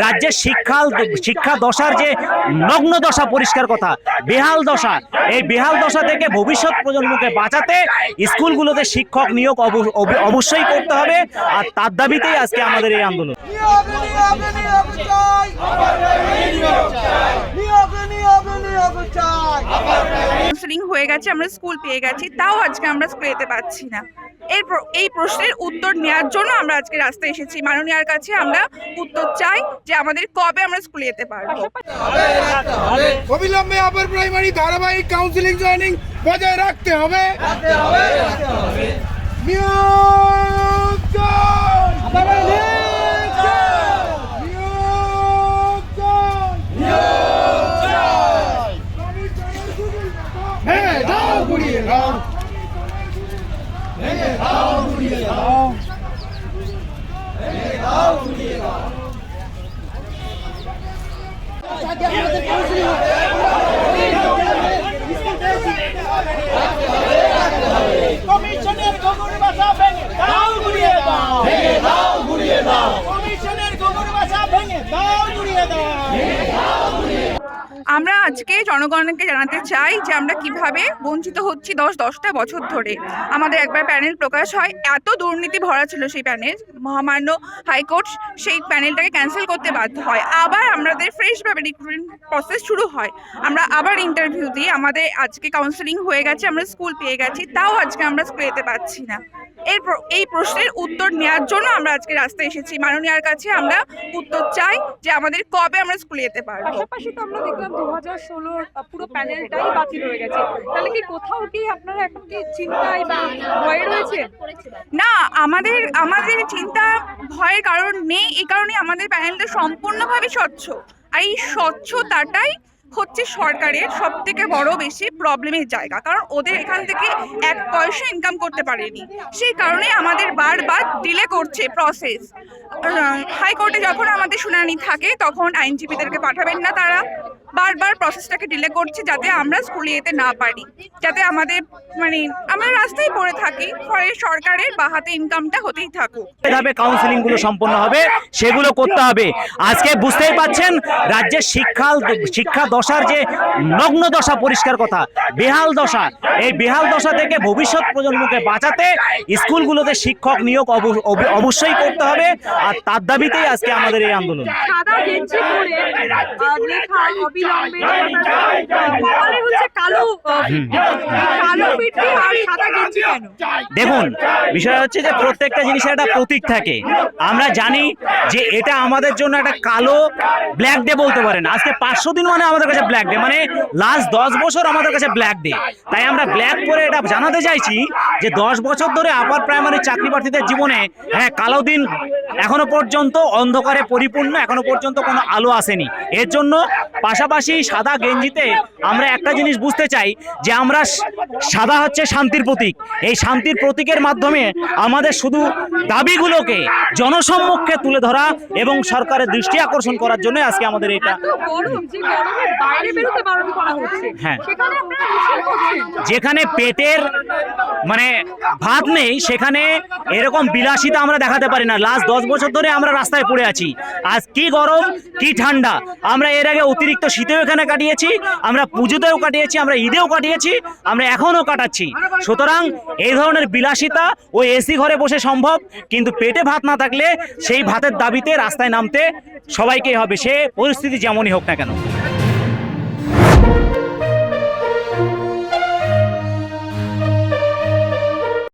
রাজ্যের শিক্ষা শিক্ষা দশার যে নগ্ন দশা পরিষ্কার কথা বেহাল দশা এই বেহাল দশা থেকে ভবিষ্যৎ প্রজন্মকে বাঁচাতে স্কুলগুলোতে শিক্ষক নিয়োগ অব- অব- অবশ্যই করতে হবে আর তার দাবিতেই আজকে আমাদের এই আন্দোলন। নিয়োগে নিয়োগে নিয়োগ চাই। নিয়োগে নিয়োগে নিয়োগ চাই। কাউন্সেলিং হয়ে গেছে আমরা স্কুল পেয়ে গেছি তাও আজকে আমরা স্কুলে যেতে পারছি না। এর প্র- এই প্রশ্নের উত্তর নেওয়ার জন্য আমরা আজকে রাস্তায় এসেছি। মাননীয়ার কাছে আমরা উত্তর চাই যে আমাদের কবে আমরা স্কুলে যেতে পারব। অবিলম্বে আপার প্রাইমারি ধারাবাহিক কাউন্সিলিং জয়নিং বজায় রাখতে হবে। 好主意好。好主意好。আমরা আজকে জনগণকে জানাতে চাই যে আমরা কীভাবে বঞ্চিত হচ্ছি দশ, দশটা বছর ধরে। আমাদের একবার প্যানেল প্রকাশ হয়, এত দুর্নীতি ভরা ছিল সেই প্যানেল, মহামান্য হাইকোর্ট সেই প্যানেলটাকে ক্যান্সেল করতে বাধ্য হয়। আবার আমাদের ফ্রেশভাবে রিক্রুটমেন্ট প্রসেস শুরু হয়। আমরা আবার ইন্টারভিউ দিই, আমাদের আজকে কাউন্সেলিং হয়ে গেছে, আমরা স্কুল পেয়ে গেছি, তাও আজকে আমরা স্কুলে যেতে পারছি না। এর এই প্রশ্নের উত্তর নেওয়ার জন্য আমরা আজকে রাস্তায় এসেছি। মাননীয়ার কাছে আমরা উত্তর চাই যে আমাদের কবে আমরা স্কুলে যেতে পারব। পাশাপাশি তো আমরা দেখলাম দু হাজার ষোলোর পুরো প্যানেলটাই বাতিল হয়ে গেছে। তাহলে কি কোথাও কি আপনারা এখন কি চিন্তায় বা ভয় রয়েছে না আমাদের আমাদের চিন্তা ভয়ের কারণ নেই এই কারণে আমাদের প্যানেলটা সম্পূর্ণভাবে স্বচ্ছ। আর এই স্বচ্ছতাটাই হচ্ছে সরকারের সব থেকে বড় বেশি প্রবলেমের জায়গা। কারণ ওদের এখান থেকে এক পয়সা ইনকাম করতে পারেনি। সেই কারণে আমাদের বারবার ডিলে করছে প্রসেস হাইকোর্টে যখন আমাদের শুনানি থাকে, তখন আইনজীবীদেরকে পাঠাবেন না তারা। বারবার প্রসেসটাকে ডিলে করছে যাতে আমরা স্কুলে যেতে না পারি। যাতে আমাদের মানে আমরা রাস্তায় পড়ে থাকি ফলে সরকারের বাহাতে ইনকামটা হতেই থাকুক। কীভাবে কাউন্সিলিংগুলো সম্পন্ন হবে সেগুলো করতে হবে। আজকে বুঝতেই পাচ্ছেন রাজ্যের শিক্ষা শিক্ষা দশার যে নগ্ন দশা পরিষ্কার কথা বেহাল দশা এই বেহাল দশা থেকে ভবিষ্যৎ প্রজন্মকে বাঁচাতে স্কুলগুলোতে শিক্ষক নিয়োগ অব- অব- অবশ্যই করতে হবে। আর তার দাবিতেই আজকে আমাদের এই আন্দোলন। সাদা গেঞ্জি পরে আহ, লেখা অবিলম্বে আহ, হচ্ছে কালো কালো পিঠে আর সাদা গেঞ্জি কেন দেখুন বিষয় হচ্ছে যে প্রত্যেকটা জিনিসের একটা প্রতীক থাকে আমরা জানি যে এটা আমাদের জন্য একটা কালো ব্ল্যাক ডে বলতে পারেন আজকে পাঁচশো দিন মানে আমাদের কাছে ব্ল্যাক ডে মানে লাস্ট দশ বছর আমাদের কাছে ব্ল্যাক ডে তাই আমরা ব্ল্যাক করে এটা জানাতে চাইছি যে দশ বছর ধরে আপার প্রাইমারি চাকরি প্রার্থীদের জীবনে হ্যাঁ কালো দিন এখনও পর্যন্ত অন্ধকারে পরিপূর্ণ এখনও পর্যন্ত কোনো আলো আসেনি এর জন্য পাশাপাশি সাদা গেঞ্জিতে আমরা একটা জিনিস বুঝতে চাই যে আমরা সাদা হচ্ছে শান্তির প্রতীক। এই শান্তির প্রতীকের মাধ্যমে আমাদের শুধু দাবিগুলোকে জনসম্মুখে তুলে ধরা এবং সরকারের দৃষ্টি আকর্ষণ করার জন্য আজকে আমাদের এটা হ্যাঁ। যেখানে পেটের মানে ভাত নেই সেখানে এরকম বিলাসিতা আমরা দেখাতে পারি না। লাস্ট দশ বছর ধরে আমরা রাস্তায় পড়ে আছি। আজ কি গরম কি ঠান্ডা। আমরা এর আগে অতিরিক্ত শীতেও এখানে কাটিয়েছি, আমরা পুজোতেও কাটিয়েছি, আমরা ঈদেও কাটিয়েছি, আমরা এখনও কাটাচ্ছি। সুতরাং এই ধরনের বিলাসিতা ও এসি ঘরে বসে সম্ভব, কিন্তু পেটে ভাত না থাকলে সেই ভাতের দাবিতে রাস্তায় নামতে সবাইকেই হবে, সে পরিস্থিতি যেমনই হোক না কেন।